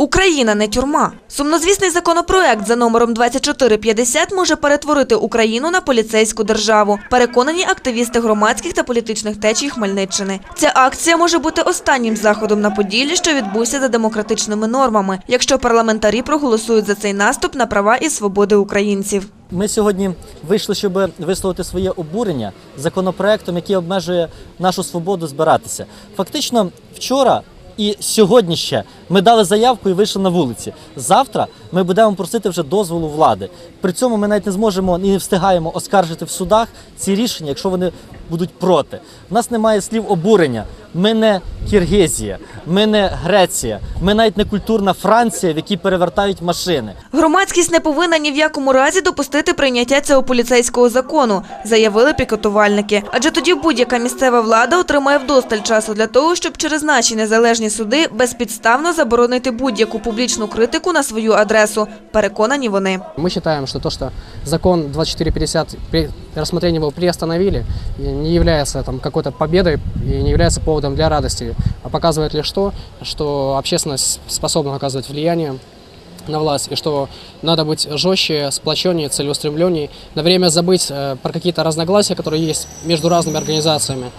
Україна не тюрма. Сумнозвісний законопроект за номером 2450 може перетворити Україну на поліцейську державу. Переконані активісти громадських та політичних течій Хмельниччини. Ця акція може бути останнім заходом на Поділлі, що відбувся за демократичними нормами, якщо парламентарі проголосують за цей наступ на права і свободи українців. Ми сьогодні вийшли, щоб висловити своє обурення законопроектом, який обмежує нашу свободу збиратися. Фактично, вчора і сьогодні ще ми дали заявку і вийшли на вулиці. Завтра ми будемо просити вже дозволу влади. При цьому ми навіть не зможемо і не встигаємо оскаржити в судах ці рішення, якщо вони будуть проти. У нас немає слів обурення. Ми не Киргизія, ми не Греція, ми навіть не культурна Франція, в якій перевертають машини. Громадськість не повинна ні в якому разі допустити прийняття цього поліцейського закону, заявили пікетувальники. Адже тоді будь-яка місцева влада отримає вдосталь часу для того, щоб через наші незалежні суди безпідставно заборонити будь-яку публічну критику на свою адресу. Переконані вони. Мы считаем, что то, что закон 2450 при рассмотрении его приостановили, и не является там, какой-то победой и не является поводом для радости, а показывает лишь то, что общественность способна оказывать влияние на власть, и что надо быть жестче, сплоченнее, целеустремленнее, на время забыть э, про какие-то разногласия, которые есть между разными организациями,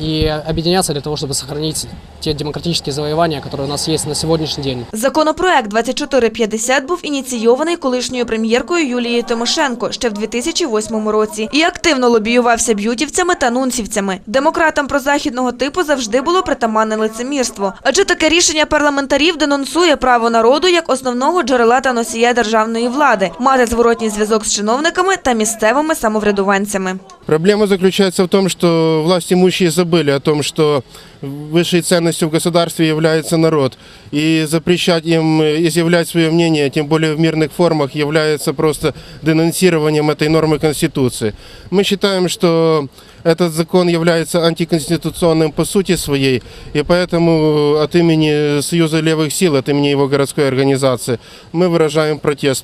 и объединяться для того, чтобы сохранить те демократические завоевания, которые у нас есть на сегодняшний день. Законопроект 2450 був ініційований колишньою прем'єркою Юлією Тимошенко ще в 2008 році і активно лобіювався б'ютівцями та нунцівцями. Демократам прозахідного типу завжди було притаманне лицемірство. Адже таке рішення парламентарів денонсує право народу як основного джерела та носія державної влади мати зворотній зв'язок з чиновниками та місцевими самоврядуванцями. Проблема заключается в том, что власть имущие забыли о том, что высшей ценностью в государстве является народ. И запрещать им изъявлять свое мнение, тем более в мирных формах, является просто денонсированием этой нормы Конституции. Мы считаем, что этот закон является антиконституционным по сути своей, и поэтому от имени Союза левых сил, от имени его городской организации, мы выражаем протест.